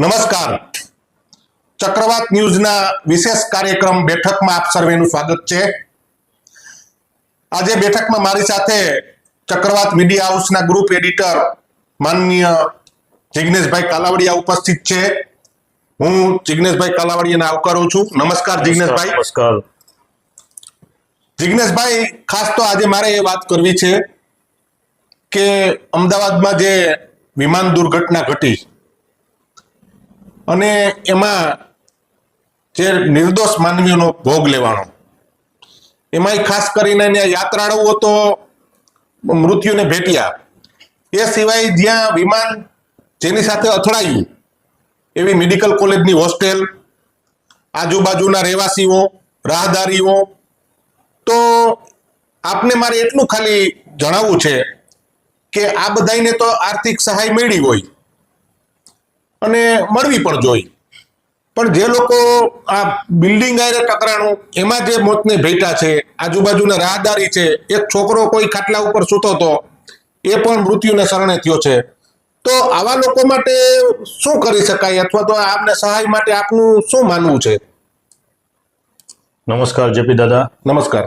નમસ્કાર. ચક્રવાત ન્યૂઝના વિશેષ કાર્યક્રમ બેઠકમાં આપ સર્વેનું સ્વાગત છે. આજે બેઠકમાં મારી સાથે ચક્રવાત મીડિયા હાઉસના ગ્રુપ એડિટર માનનીય જિગ્નેશભાઈ કાલાવડિયા ઉપસ્થિત છે. હું જિગ્નેશભાઈ કાલાવડિયાને આવકારું છું. નમસ્કાર જિગ્નેશભાઈ. નમસ્કાર. જિગ્નેશભાઈ ખાસ તો આજે મારે એ વાત કરવી છે કે અમદાવાદમાં જે વિમાન દુર્ઘટના ઘટી અને એમાં જે નિર્દોષ માનવીઓનો ભોગ લેવાનો. એમાંય ખાસ કરીને ત્યાં યાત્રાળુઓ તો મૃત્યુને ભેટ્યા. એ સિવાય જ્યાં વિમાન જેની સાથે અથડાયું, એવી મેડિકલ કોલેજની હોસ્ટેલ, આજુબાજુના રહેવાસીઓ, રાહદારીઓ, તો આપને મારે એટલું ખાલી જણાવવું છે કે આ બધાયને તો આર્થિક સહાય મળી હોય. અને મળવી પણ જોઈ પણ જે લોકો આ બિલ્ડિંગ આયરે ટકરાણું એમાં જે મોતને ભેટા છે આજુબાજુના રાહદારી છે એક છોકરો કોઈ ખાટલા ઉપર સૂતો હતો એ પણ મૃત્યુને શરણે થયો છે. તો આવા લોકો માટે શું કરી શકાય અથવા તો આપને સહાય માટે આપનું શું માનવું છે? નમસ્કાર જેપી દાદા. નમસ્કાર.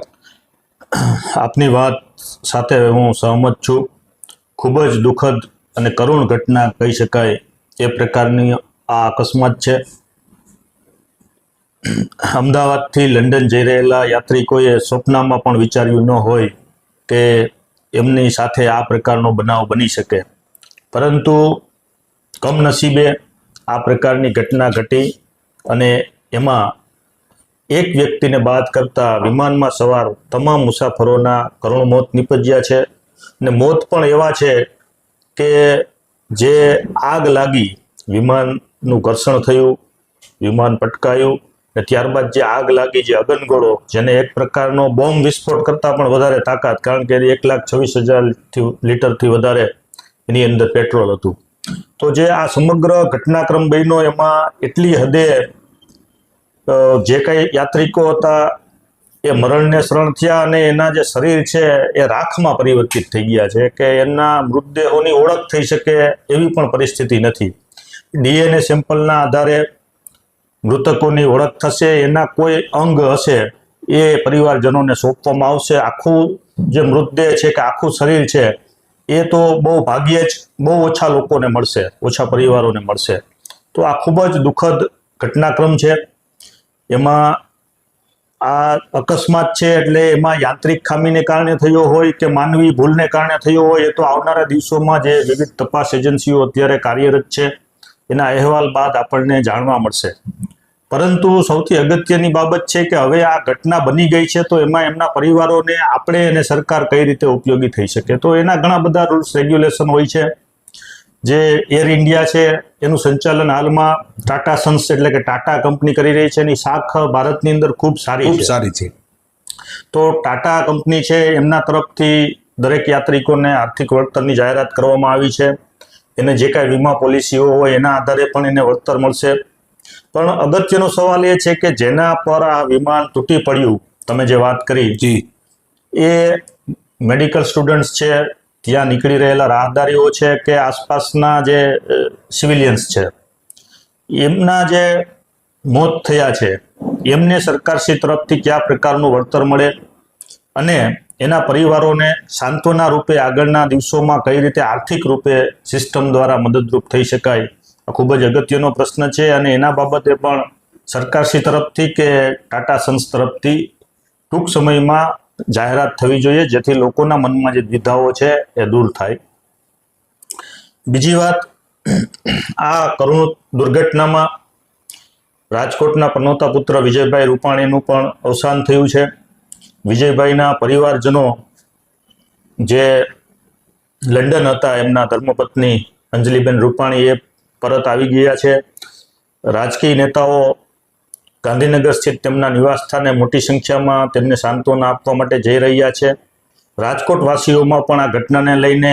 આપની વાત સાથે હું સહમત છું. ખૂબ જ દુઃખદ અને કરુણ ઘટના કહી શકાય એ પ્રકારની આ અકસ્માત છે. અમદાવાદથી લંડન જઈ રહેલા યાત્રિકોએ સ્વપ્નમાં પણ વિચાર્યું ન હોય કે એમની સાથે આ પ્રકારનો બનાવ બની શકે. પરંતુ કમનસીબે આ પ્રકારની ઘટના ઘટી અને એમાં એક વ્યક્તિને બાદ કરતા વિમાનમાં સવાર તમામ મુસાફરોના કરુણ મોત નીપજ્યા છે. અને મોત પણ એવા છે કે જે આગ લાગી, વિમાનનું ઘર્ષણ થયું, વિમાન પટકાયું ને ત્યારબાદ જે આગ લાગી જે અગનગોળો, જેને એક પ્રકારનો બોમ્બ વિસ્ફોટ કરતાં પણ વધારે તાકાત, કારણ કે એક લાખ છવ્વીસ હજારથી લીટરથી વધારે એની અંદર પેટ્રોલ હતું. તો જે આ સમગ્ર ઘટનાક્રમ બન્યો, એમાં એટલી હદે જે કંઈ યાત્રિકો હતા એ મરણને શરણ થયા અને એના જે શરીર છે એ રાખમાં પરિવર્તિત થઈ ગયા છે કે એમના મૃતદેહોની ઓળખ થઈ શકે એવી પણ પરિસ્થિતિ નથી. ડીએનએ સેમ્પલના આધારે મૃતકોની ઓળખ થશે, એના કોઈ અંગ હશે એ પરિવારજનોને સોંપવામાં આવશે. આખું જે મૃતદેહ છે કે આખું શરીર છે એ તો બહુ ભાગ્યે જ બહુ ઓછા લોકોને મળશે, ઓછા પરિવારોને મળશે. તો આ ખૂબ જ દુઃખદ ઘટનાક્રમ છે. એમાં આ અકસ્માત છે એટલે એમાં યાંત્રિક ખામીને કારણે થયો હોય કે માનવી ભૂલને કારણે થયો હોય એ તો આવનારા દિવસોમાં જે વિવિધ તપાસ એજન્સીઓ અત્યારે કાર્યરત છે, એના અહેવાલ બાદ આપણને જાણવા મળશે. પરંતુ સૌથી અગત્યની બાબત છે કે હવે આ ઘટના બની ગઈ છે તો એમાં એમના પરિવારોને આપણે અને સરકાર કઈ રીતે ઉપયોગી થઈ શકે? તો એના ઘણા બધા રૂલ્સ રેગ્યુલેશન હોય છે. જે એર ઇન્ડિયા છે એનું સંચાલન હાલમાં ટાટા સન્સ એટલે કે ટાટા કંપની કરી રહી છે એની શાખ ભારતની અંદર ખૂબ સારી ખૂબ સારી છે. તો ટાટા કંપની છે એમના તરફથી દરેક યાત્રિકોને આર્થિક વળતરની જાહેરાત કરવામાં આવી છે. એને જે કાંઈ વીમા પોલિસીઓ હોય એના આધારે પણ એને વળતર મળશે. પણ અગત્યનો સવાલ એ છે કે જેના પર આ વિમાન તૂટી પડ્યું તમે જે વાત કરી જી. એ મેડિકલ સ્ટુડન્ટ્સ છે ત્યાં નીકળી રહેલા રાહદારીઓ છે કે આસપાસના જે સિવિલિયન્સ છે, એમના જે મોત થયા છે, એમને સરકારશ્રી તરફથી કયા પ્રકારનું વળતર મળે અને એના પરિવારોને સાંત્વના રૂપે આગળના દિવસોમાં કઈ રીતે આર્થિક રૂપે સિસ્ટમ દ્વારા મદદરૂપ થઈ શકાય, આ ખૂબ જ અગત્યનો પ્રશ્ન છે અને એના બાબતે પણ સરકારશ્રી તરફથી કે ટાટા સન્સ તરફથી ટૂંક સમયમાં જાહેરાત થવી જોઈએ, જેથી લોકોના મનમાં જે દ્વિધાઓ છે એ દૂર થાય. બીજી વાત, આ કરુણ દુર્ઘટનામાં રાજકોટના પનોતા પુત્ર વિજયભાઈ રૂપાણીનું પણ અવસાન થયું છે. વિજયભાઈના પરિવારજનો જે લંડન હતા, એમના ધર્મપત્ની અંજલિબેન રૂપાણી એ પરત આવી ગયા છે. રાજકીય નેતાઓ ગાંધીનગર સ્થિત તેમના નિવાસસ્થાને મોટી સંખ્યામાં તેમને સાંત્વના આપવા માટે જઈ રહ્યા છે. રાજકોટવાસીઓમાં પણ આ ઘટનાને લઈને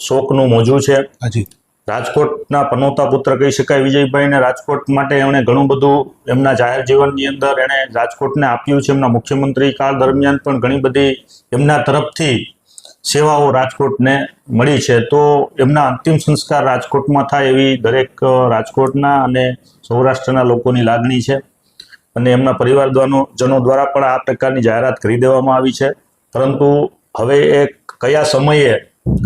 શોકનું મોજું છે. હાજી. રાજકોટના પનોતા પુત્ર કહી શકાય વિજયભાઈને રાજકોટ માટે એમણે ઘણું બધું એમના જાહેર જીવનની અંદર એણે રાજકોટને આપ્યું છે. એમના મુખ્યમંત્રી કાળ દરમિયાન પણ ઘણી બધી એમના તરફથી સેવાઓ રાજકોટને મળી છે. તો એમના અંતિમ સંસ્કાર રાજકોટમાં થાય એવી દરેક રાજકોટના અને સૌરાષ્ટ્રના લોકોની લાગણી છે. અને એમના પરિવારજનો જનો દ્વારા પણ આ પ્રકારની જાહેરાત કરી દેવામાં આવી છે. પરંતુ હવે એ કયા સમયે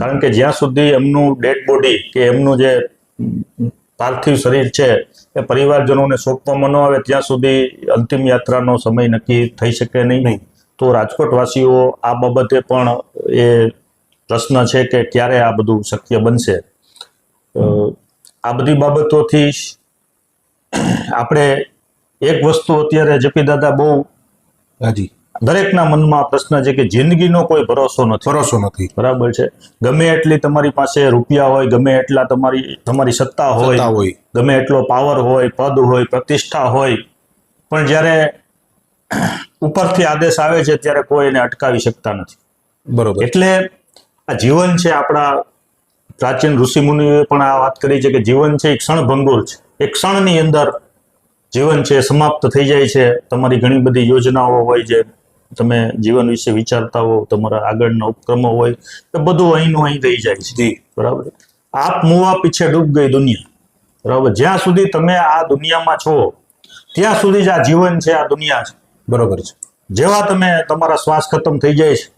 કારણ કે જ્યાં સુધી એમનું ડેડ બોડી કે એમનું જે પાર્થિવ શરીર છે એ પરિવારજનોને સોંપવામાં ન આવે ત્યાં સુધી અંતિમ યાત્રાનો સમય નક્કી થઈ શકે નહીં. તો રાજકોટવાસીઓ આ બાબતે પણ એ પ્રશ્ન છે કે ક્યારે આ બધું શક્ય બનશે. આ બધી બાબતોથી આપણે એક વસ્તુ અત્યારે જપી દાદા બહુ હાજી. દરેકના મનમાં પ્રશ્ન છે કે જિંદગીનો કોઈ ભરોસો નથી. ભરોસો નથી. બરાબર છે. ગમે એટલી તમારી પાસે રૂપિયા હોય ગમે એટલા તમારી તમારી સત્તા હોય હોય. ગમે એટલો પાવર હોય પદ હોય પ્રતિષ્ઠા હોય પણ જ્યારે ઉપરથી આદેશ આવે છે ત્યારે કોઈ એને અટકાવી શકતા નથી. બરોબર. એટલે આ જીવન છે આપણા પ્રાચીન ઋષિમુનિઓએ પણ આ વાત કરી છે કે જીવન છે એ ક્ષણભંગુર છે. એક ક્ષણની અંદર જીવન છે સમાપ્ત થઈ જાય છે. તમારી ઘણી બધી યોજનાઓ હોય છે. તમે જીવન વિશે વિચારતા હો તમારા આગળના ઉપક્રમો હોય એ બધું અહીંનું અહીં થઈ જાય છે. જી. બરાબર? આપ મુવા પીછે ડૂબ ગઈ દુનિયા. બરાબર? જ્યાં સુધી તમે આ દુનિયામાં છો ત્યાં સુધી જ આ જીવન છે આ દુનિયા છે. બરોબર છે. જેવા તમે તમારા શ્વાસ ખતમ થઈ જાય છે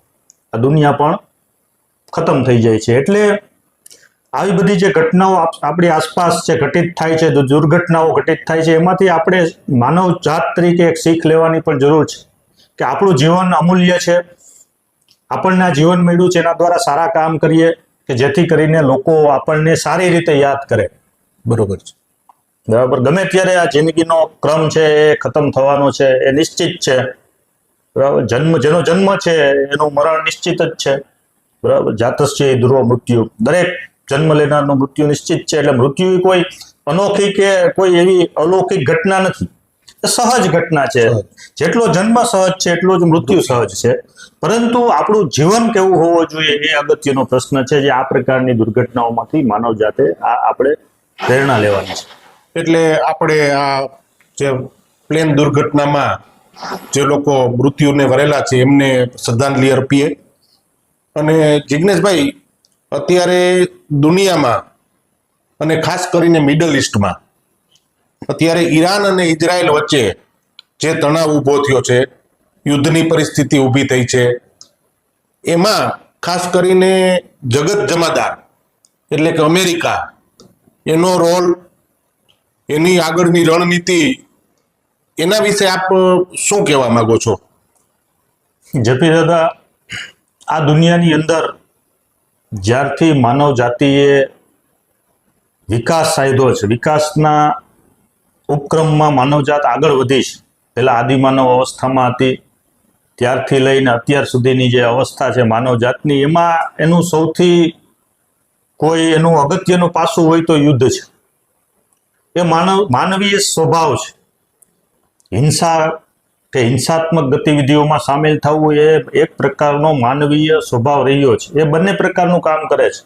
આ દુનિયા પણ ખતમ થઈ જાય છે. એટલે આવી બધી જે ઘટનાઓ આપ- આપણી આસપાસ જે ઘટિત થાય છે દુર્ઘટનાઓ ઘટિત થાય છે, એમાંથી આપણે માનવ જાત તરીકે એક શીખ લેવાની પણ જરૂર છે. કે આપણું જીવન અમૂલ્ય છે. આપણને આ જીવન મળ્યું છે, એના દ્વારા સારા કામ કરીએ કે જેથી કરીને લોકો આપણને સારી રીતે યાદ કરે. બરોબર છે. બરાબર? ગમે ત્યારે આ જિંદગીનો ક્રમ છે, એ ખતમ થવાનો છે, એ નિશ્ચિત છે. બરાબર? જન્મ, જેનો જન્મ છે, એનું મરણ નિશ્ચિત જ છે. બરાબર? જાતસ્ય ધ્રુવ મૃત્યુ. દરેક જન્મ લેનારનું મૃત્યુ નિશ્ચિત છે એટલે મૃત્યુ એ કોઈ અનોખી કે કોઈ એવી અલૌકિક ઘટના નથી. સહજ ઘટના છે. જેટલો જન્મ સહજ છે એટલો જ મૃત્યુ સહજ છે. પરંતુ આપણું જીવન કેવું હોવું જોઈએ એ અગત્યનો પ્રશ્ન છે જે આ પ્રકારની દુર્ઘટનાઓમાંથી માનવ જાતે આ આપણે પ્રેરણા લેવાની છે. એટલે આપણે આ જે પ્લેન દુર્ઘટનામાં જે લોકો મૃત્યુને વરેલા છે એમને શ્રદ્ધાંજલિ અર્પીએ. અને જિજ્ઞેશભાઈ અત્યારે દુનિયામાં અને ખાસ કરીને મિડલ ઇસ્ટમાં અત્યારે ઈરાન અને ઇઝરાયલ વચ્ચે જે તણાવ ઊભો થયો છે, યુદ્ધની પરિસ્થિતિ ઊભી થઈ છે, એમાં ખાસ કરીને જગત જમાદાર એટલે કે અમેરિકા, એનો રોલ, એની આગળની રણનીતિ, એના વિશે આપ શું કહેવા માગો છો? જપી દાદા, આ દુનિયાની અંદર જ્યારથી માનવ જાતિએ વિકાસ સાધ્યો છે, વિકાસના ઉપક્રમમાં માનવજાત આગળ વધી છે. પહેલાં આદિમાનવ અવસ્થામાં હતી, ત્યારથી લઈને અત્યાર સુધીની જે અવસ્થા છે માનવજાતની, એમાં એનું સૌથી કોઈ એનું અગત્યનું પાસું હોય તો યુદ્ધ છે. એ માનવ, માનવીય સ્વભાવ છે. હિંસા કે હિંસાત્મક ગતિવિધિઓમાં સામેલ થવું એ એક પ્રકારનો માનવીય સ્વભાવ રહ્યો છે એ બંને પ્રકારનું કામ કરે છે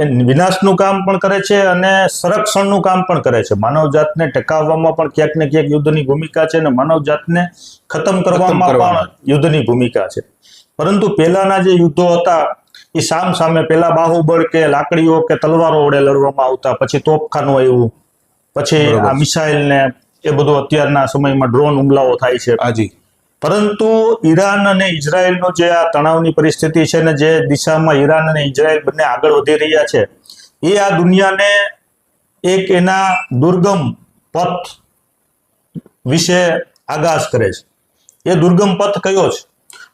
એ વિનાશનું કામ પણ કરે છે અને સંરક્ષણનું કામ પણ કરે છે માનવજાતને ટકાવવામાં પણ ક્યાંક ને ક્યાંક યુદ્ધની ભૂમિકા છે અને માનવજાતને ખતમ કરવામાં. પણ યુદ્ધની ભૂમિકા છે પરંતુ પહેલાના જે યુદ્ધો હતા એ સામ સામે પેલા બાહુબળ કે લાકડીઓ કે તલવારો વડે લડવામાં આવતા પછી તોપખાનું આવ્યું પછી. આ મિસાઇલ ને એ બધું અત્યારના સમયમાં ડ્રોન હુમલાઓ થાય છે. હાજી પરંતુ ઈરાન અને ઇઝરાયલનો જે આ તણાવની પરિસ્થિતિ છે ને જે દિશામાં ઈરાન અને ઇઝરાયલ બંને આગળ વધી રહ્યા છે એ આ દુનિયાને એક એના દુર્ગમ પથ વિશે આગાશ કરે છે. એ દુર્ગમ પથ કયો છે?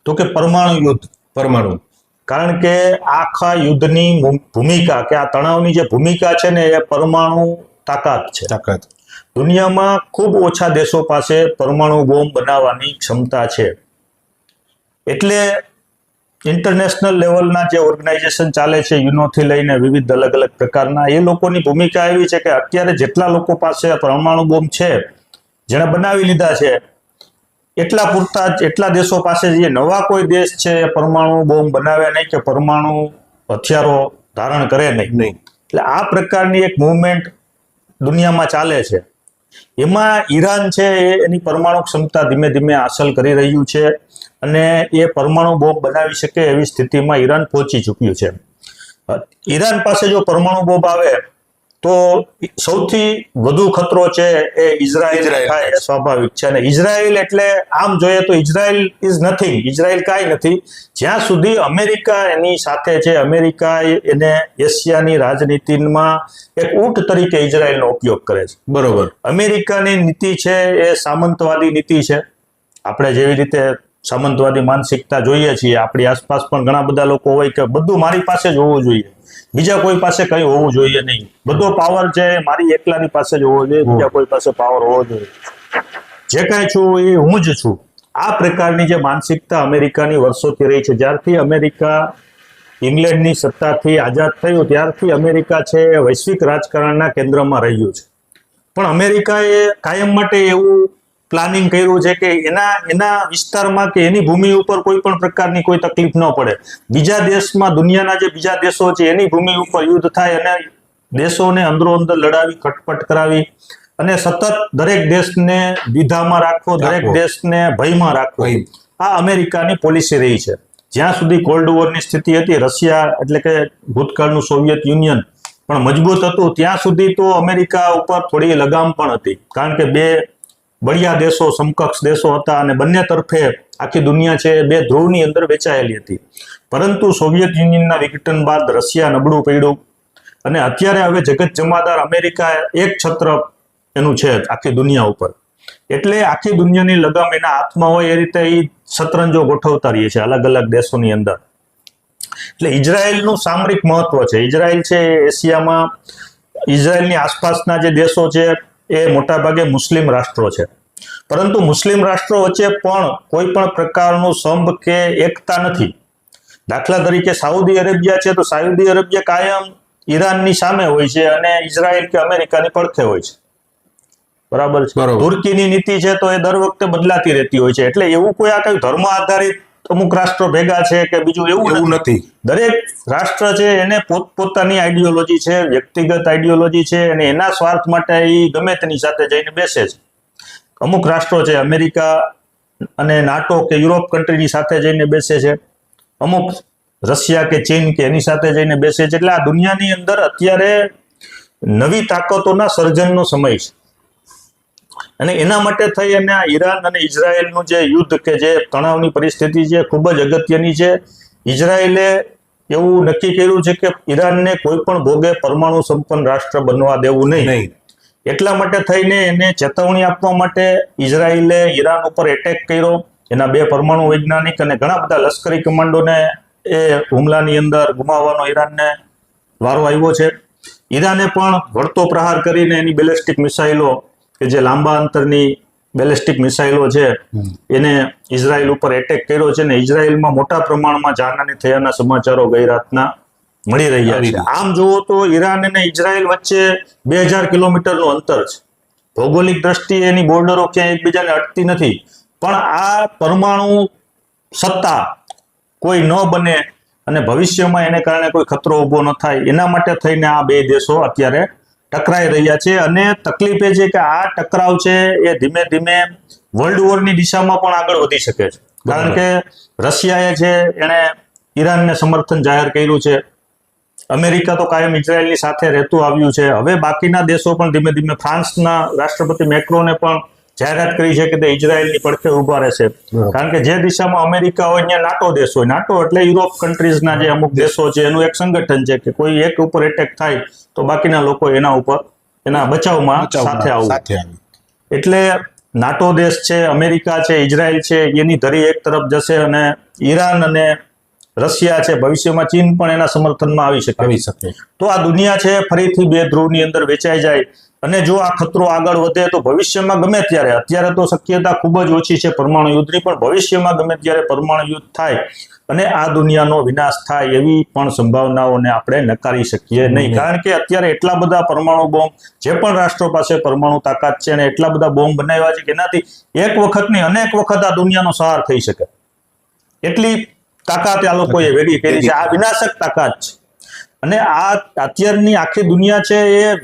તો કે પરમાણુ યુદ્ધ. પરમાણુ. કારણ કે આખા યુદ્ધની ભૂમિકા કે આ તણાવની જે ભૂમિકા છે ને એ પરમાણુ તાકાત છે. તાકાત. દુનિયામાં ખૂબ ઓછા દેશો પાસે પરમાણુ બોમ્બ બનાવવાની ક્ષમતા છે. એટલે ઇન્ટરનેશનલ લેવલના જે ઓર્ગેનાઇઝેશન ચાલે છે યુનોથી લઈને વિવિધ અલગ અલગ પ્રકારના એ લોકોની ભૂમિકા એવી છે કે અત્યારે જેટલા લોકો પાસે પરમાણુ બોમ્બ છે જેણે બનાવી લીધા છે એટલા પૂરતા એટલા દેશો પાસે જે નવા કોઈ દેશ છે એ પરમાણુ બોમ્બ બનાવે નહીં કે પરમાણુ હથિયારો ધારણ કરે નહીં. નહીં. એટલે આ પ્રકારની એક મૂવમેન્ટ દુનિયામાં ચાલે છે. એમાં ઈરાન છે એની પરમાણુ ક્ષમતા ધીમે ધીમે હાંસલ કરી રહ્યું છે અને એ પરમાણુ બોમ્બ બનાવી શકે એવી સ્થિતિમાં ઈરાન પહોંચી ચૂક્યું છે. ઈરાન પાસે જો પરમાણુ બોમ્બ આવે તો સૌથી વધુ ખતરો છે એ ઇઝરાયલ. થાય સ્વાભાવિક છે. અને ઇઝરાયલ એટલે આમ જોઈએ તો ઇઝરાયલ ઇઝ નથિંગ ઇઝરાયલ કાંઈ નથી. જ્યાં સુધી અમેરિકા એની સાથે છે અમેરિકા એને એશિયાની રાજનીતિમાં એક ઊંટ તરીકે ઇઝરાયલનો ઉપયોગ કરે છે. બરોબર. અમેરિકાની નીતિ છે એ સામંતવાદી નીતિ છે. આપણે જેવી રીતે સામંતવાદી માનસિકતા જોઈએ છીએ. આપણી આસપાસ પણ ઘણા બધા લોકો હોય કે બધું મારી પાસે જ હોવું જોઈએ. બીજા કોઈ પાસે કંઈ હોવું જોઈએ નહીં. બધો પાવર છે મારી એકલાની પાસે જ હોવો જોઈએ, બીજા કોઈ પાસે પાવર હોવો જોઈએ. જે કાંઈ છું એ હું જ છું. આ પ્રકારની જે માનસિકતા અમેરિકાની વર્ષોથી રહી છે, જ્યારથી અમેરિકા ઇંગ્લેન્ડની સત્તાથી આઝાદ થયું, ત્યારથી અમેરિકા છે વૈશ્વિક રાજકારણના કેન્દ્રમાં રહ્યું છે. પણ અમેરિકાએ કાયમ માટે એવું પ્લાનિંગ કર્યું છે કે એના એના વિસ્તારમાં કે એની ભૂમિ ઉપર કોઈ પણ પ્રકારની કોઈ તકલીફ ન પડે. બીજા દેશમાં દુનિયાના જે બીજા દેશો છે એની ભૂમિ ઉપર યુદ્ધ થાય અને દેશોને અંદરો અંદર લડાવી ખટપટ કરાવી અને સતત દરેક દેશને દ્વિધામાં રાખવો દરેક દેશને ભયમાં રાખવો. આ અમેરિકાની પોલિસી રહી છે. જ્યાં સુધી કોલ્ડ વોરની સ્થિતિ હતી રશિયા એટલે કે ભૂતકાળનું સોવિયત યુનિયન પણ મજબૂત હતું ત્યાં સુધી તો અમેરિકા ઉપર થોડી લગામ પણ હતી. કારણ કે બે બળિયા દેશો સમકક્ષ દેશો હતા અને બંને તરફે આખી દુનિયા છે બે ધ્રુવની અંદર વેચાયેલી હતી. પરંતુ સોવિયત યુનિયનના વિઘટન બાદ રશિયા નબળું પડ્યું અને અત્યારે હવે જગત જમાદાર અમેરિકા એક છત્ર એનું છે આખી દુનિયા ઉપર. એટલે આખી દુનિયાની લગામ એના હાથમાં હોય એ રીતે એ શતરંજો ગોઠવતા રહીએ છે અલગ અલગ દેશોની અંદર. એટલે ઇઝરાયલનું સામરિક મહત્વ છે. ઇઝરાયલ છે એશિયામાં, ઇઝરાયલની આસપાસના જે દેશો છે એ મોટાભાગે મુસ્લિમ રાષ્ટ્રો છે. પરંતુ મુસ્લિમ રાષ્ટ્રો વચ્ચે પણ કોઈ પણ પ્રકારનું સંભ કે એકતા નથી. દાખલા તરીકે સાઉદી અરેબિયા છે તો સાઉદી અરેબિયા કાયમ ઈરાનની સામે હોય છે અને ઇઝરાયલ કે અમેરિકાની પડખે હોય છે. બરાબર છે. તુર્કીની નીતિ છે તો એ દર વખતે બદલાતી રહેતી હોય છે. એટલે એવું કોઈ આ કયું ધર્મ આધારિત અમુક રાષ્ટ્રો ભેગા છે કે બીજું એવું એવું નથી. દરેક રાષ્ટ્ર છે એને પોતપોતાની આઈડિયોલોજી છે વ્યક્તિગત આઈડિયોલોજી છે અને એના સ્વાર્થ માટે એ ગમે તેની સાથે જઈને બેસે છે. અમુક રાષ્ટ્રો છે અમેરિકા અને નાટો કે યુરોપ કન્ટ્રીની સાથે જઈને બેસે છે. અમુક રશિયા કે ચીન કે એની સાથે જઈને બેસે છે. એટલે આ દુનિયાની અંદર અત્યારે નવી તાકાતોના સર્જનનો સમય છે. અને એના માટે થઈ અને આ ઈરાન અને ઇઝરાયલનું જે યુદ્ધ કે જે તણાવની પરિસ્થિતિ છે ખૂબ જ અગત્યની છે. ઇઝરાયલે એવું નક્કી કર્યું છે કે ઈરાનને કોઈ પણ ભોગે પરમાણુ સંપન્ન રાષ્ટ્ર બનવા દેવું નહીં. એટલા માટે થઈને એને ચેતવણી આપવા માટે ઇઝરાયલે ઈરાન ઉપર એટેક કર્યો. એના બે પરમાણુ વૈજ્ઞાનિક અને ઘણા બધા લશ્કરી કમાન્ડોને એ હુમલાની અંદર ગુમાવવાનો ઈરાનને વારો આવ્યો છે. ઈરાને પણ વળતો પ્રહાર કરીને એની બેલેસ્ટિક મિસાઇલો કે જે લાંબા અંતરની બેલેસ્ટિક મિસાઇલો છે એને ઇઝરાયલ ઉપર એટેક કર્યો છે ને ઇઝરાયલમાં મોટા પ્રમાણમાં જાનહાની થયાના સમાચારો ગઈ રાતના મળી રહ્યા છે. આમ જુઓ તો ઈરાન અને ઇઝરાયલ વચ્ચે બે હજાર કિલોમીટરનું અંતર છે. ભૌગોલિક દ્રષ્ટિએ એની બોર્ડરો ક્યાંય એકબીજાને અટતી નથી. પણ આ પરમાણુ સત્તા કોઈ ન બને અને ભવિષ્યમાં એને કારણે કોઈ ખતરો ઊભો ન થાય એના માટે થઈને આ બે દેશો અત્યારે ટકરાઈ રહ્યા છે અને તકલીફ એ છે કે આ ટકરાવ છે એ ધીમે ધીમે વર્લ્ડ વોરની દિશામાં પણ આગળ વધી શકે છે. કારણ કે રશિયાએ છે એણે ઈરાનને સમર્થન જાહેર કર્યું છે અમેરિકા તો કાયમ ઇઝરાયલની સાથે રહેતું આવ્યું છે. હવે બાકીના દેશો પણ ધીમે ધીમે ફ્રાન્સના રાષ્ટ્રપતિ મેક્રોને પણ જાહેરાત કરી છે કે તે ઇઝરાયલની પડખે ઊભા રહેશે. કારણ કે જે દિશામાં અમેરિકા હોય ત્યાં નાટો દેશ હોય નાટો એટલે યુરોપ કન્ટ્રીઝના જે અમુક દેશો. છે એનું એક સંગઠન છે કે કોઈ એક ઉપર એટેક થાય તો બાકીના લોકો એના ઉપર એના બચાવમાં સાથે આવું. એટલે નાટો દેશ છે અમેરિકા છે ઇઝરાયલ છે એની ધરી એક તરફ જશે અને ઈરાન અને રશિયા છે ભવિષ્યમાં ચીન પણ એના સમર્થનમાં આવી શકે. આવી શકે. તો આ દુનિયા છે ફરીથી બે ધ્રુવની અંદર વેચાઈ જાય. અને જો આ ખતરો આગળ વધે તો ભવિષ્યમાં ગમે ત્યારે અત્યારે તો શક્યતા ખૂબ જ ઓછી છે પરમાણુ યુદ્ધની પણ ભવિષ્યમાં ગમે ત્યારે પરમાણુ યુદ્ધ થાય અને આ દુનિયાનો વિનાશ થાય એવી પણ સંભાવનાઓને આપણે નકારી શકીએ નહીં. કારણ કે અત્યારે એટલા બધા પરમાણુ બોમ્બ જે પણ રાષ્ટ્રો પાસે પરમાણુ તાકાત છે અને એટલા બધા બોમ્બ બનાવ્યા છે કે એનાથી એક વખતની અનેક વખત આ દુનિયાનો સહાર થઈ શકે. એટલી તાકાત આ લોકોએ ભેગી કરી છે. આ વિનાશક તાકાત છે. અને આ અત્યારની આખી દુનિયા છે એ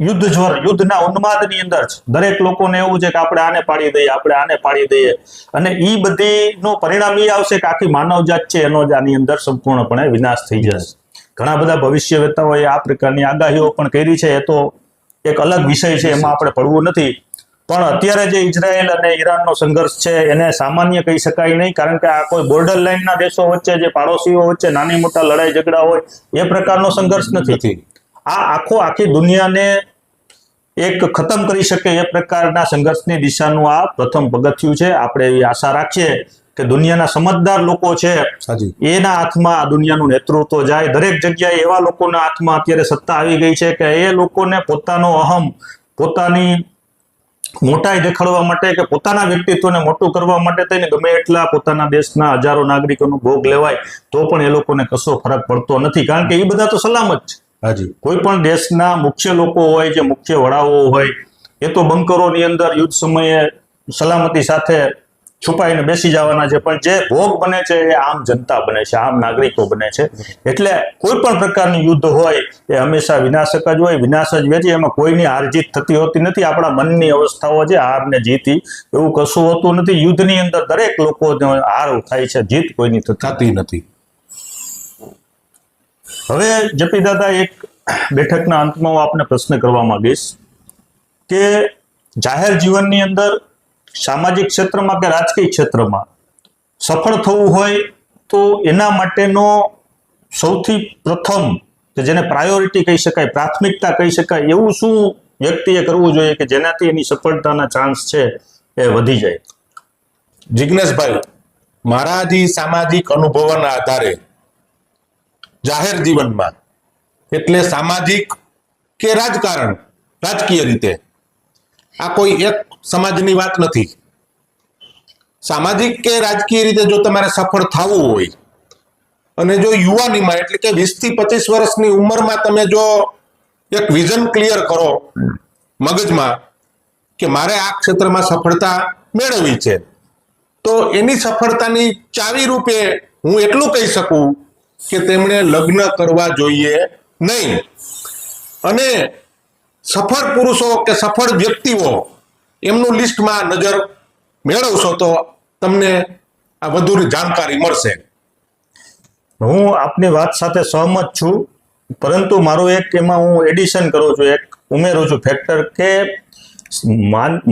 યુદ્ધ જ્વર યુદ્ધના ઉન્માદની અંદર દરેક લોકોને એવું છે કે આપણે આને પાડી દઈએ આપણે આને પાડી દઈએ. અને એ બધી પરિણામ એ આવશે કે આખી માનવજાત છે એનો જ આની અંદર સંપૂર્ણપણે વિનાશ થઈ જશે. ઘણા બધા ભવિષ્યવેતાઓએ આ પ્રકારની આગાહીઓ પણ કરી છે. એ તો એક અલગ વિષય છે એમાં આપણે પડવું નથી. પણ અત્યારે જે ઇઝરાયલ અને ઈરાનનો સંઘર્ષ છે એને સામાન્ય કહી શકાય નહીં કારણ કે આ કોઈ બોર્ડર લાઇનના દેશો વચ્ચે જે પાડોશીઓ વચ્ચે નાની મોટા લડાઈ ઝઘડા હોય એ પ્રકારનો સંઘર્ષ નથી. નથી. આ આખો આખી દુનિયાને એક ખતમ કરી શકે એ પ્રકારના સંઘર્ષની દિશાનું આ પ્રથમ પગથિયું છે. આપણે એવી આશા રાખીએ કે દુનિયાના સમજદાર લોકો છે એના હાથમાં આ દુનિયાનું નેતૃત્વ જાય. દરેક જગ્યાએ એવા લોકોના હાથમાં અત્યારે સત્તા આવી ગઈ છે કે એ લોકોને પોતાનો અહમ પોતાની મોટાઈ દેખાડવા માટે કે પોતાના વ્યક્તિત્વને મોટું કરવા માટે થઈને ગમે એટલા પોતાના દેશના હજારો નાગરિકોનો ભોગ લેવાય તો પણ એ લોકોને કશો ફરક પડતો નથી. કારણ કે એ બધા તો સલામત છે. હાજી. કોઈ પણ દેશના મુખ્ય લોકો હોય, જે મુખ્ય વડાઓ હોય, એ તો બંકરોની અંદર યુદ્ધ સમયે સલામતી સાથે છુપાઈને બેસી જવાના છે. પણ જે ભોગ બને છે એ આમ જનતા બને છે, આમ નાગરિકો બને છે. એટલે કોઈ પણ પ્રકારનું યુદ્ધ હોય, એ હંમેશા વિનાશક જ હોય, વિનાશ જ વેચી. એમાં કોઈની હાર જીત થતી હોતી નથી. આપણા મનની અવસ્થાઓ છે, હારને જીતી. એવું કશું હોતું નથી. યુદ્ધની અંદર દરેક લોકો હાર થાય છે, જીત કોઈની થતી નથી. હવે જપી દાદા, એક બેઠકના અંતમાં હું આપને પ્રશ્ન કરવા માંગીશ કે જાહેર જીવનની અંદર સામાજિક ક્ષેત્રમાં કે રાજકીય ક્ષેત્રમાં સફળ થવું હોય તો એના માટેનો સૌથી પ્રથમ કે જેને પ્રાયોરિટી કહી શકાય, પ્રાથમિકતા કહી શકાય એવું શું વ્યક્તિએ કરવું જોઈએ કે જેનાથી એની સફળતાના ચાન્સ છે એ વધી જાય? જિજ્ઞેશભાઈ મારા જે સામાજિક અનુભવોના આધારે જાહેર જીવનમાં. એટલે સામાજિક કે રાજકારણ, રાજકીય રીતે. આ કોઈ એક સમાજની વાત નથી. સામાજિક કે રાજકીય રીતે જો તમારે સફળ થવું હોય, અને જો યુવાનીમાં, એટલે કે વીસથી પચીસ વર્ષની ઉંમરમાં તમે જો એક વિઝન ક્લિયર કરો મગજમાં કે મારે આ ક્ષેત્રમાં સફળતા મેળવવી છે, તો એની સફળતાની ચાવી રૂપે હું એટલું કહી શકું કે તેમણે લગ્ન કરવા જોઈએ નહીં. અને સફળ પુરુષો કે સફળ વ્યક્તિઓ, એમનું લિસ્ટમાં નજર મેળવશો તો તમને આ વધુ જાણકારી મળશે. હું આપની વાત સાથે સહમત છું, પરંતુ મારું એક એમાં હું એડિશન કરું છું, એક ઉમેરું છું ફેક્ટર કે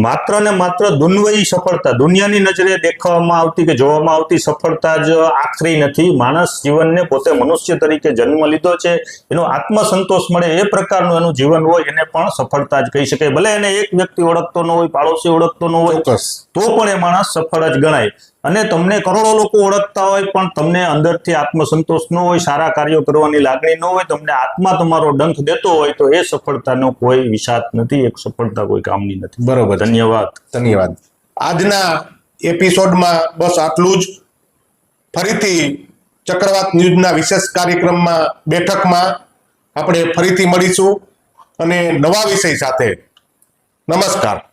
માત્ર ને માત્ર દુન્વયી સફળતા દુનિયાની નજરે દેખાવામાં આવતી કે જોવામાં આવતી સફળતા જ આખરી નથી. માણસ જીવનને પોતે મનુષ્ય તરીકે જન્મ લીધો છે. એનો આત્મસંતોષ મળે એ પ્રકારનું એનું જીવન હોય એને પણ સફળતા જ કહી શકાય. ભલે એને એક વ્યક્તિ ઓળખતો ન હોય પાડોશી ઓળખતો ન હોય તો પણ એ માણસ સફળ જ ગણાય. અને તમને કરોડો લોકો ઓળખતા હોય પણ તમને અંદરથી આત્મસંતોષ ન હોય સારા કાર્યો કરવાની લાગણી ન હોય તમને આત્મા તમારો ડંખ દેતો હોય તો એ સફળતાનો કોઈ વિષાદ નથી એક સફળતા કોઈ કામની નથી. બરોબર ધન્યવાદ. ધન્યવાદ. આજના એપિસોડમાં બસ આટલું જ. ફરીથી ચક્રવાત ન્યૂઝના વિશેષ કાર્યક્રમમાં બેઠકમાં આપણે ફરીથી મળીશું. અને નવા વિષય સાથે નમસ્કાર.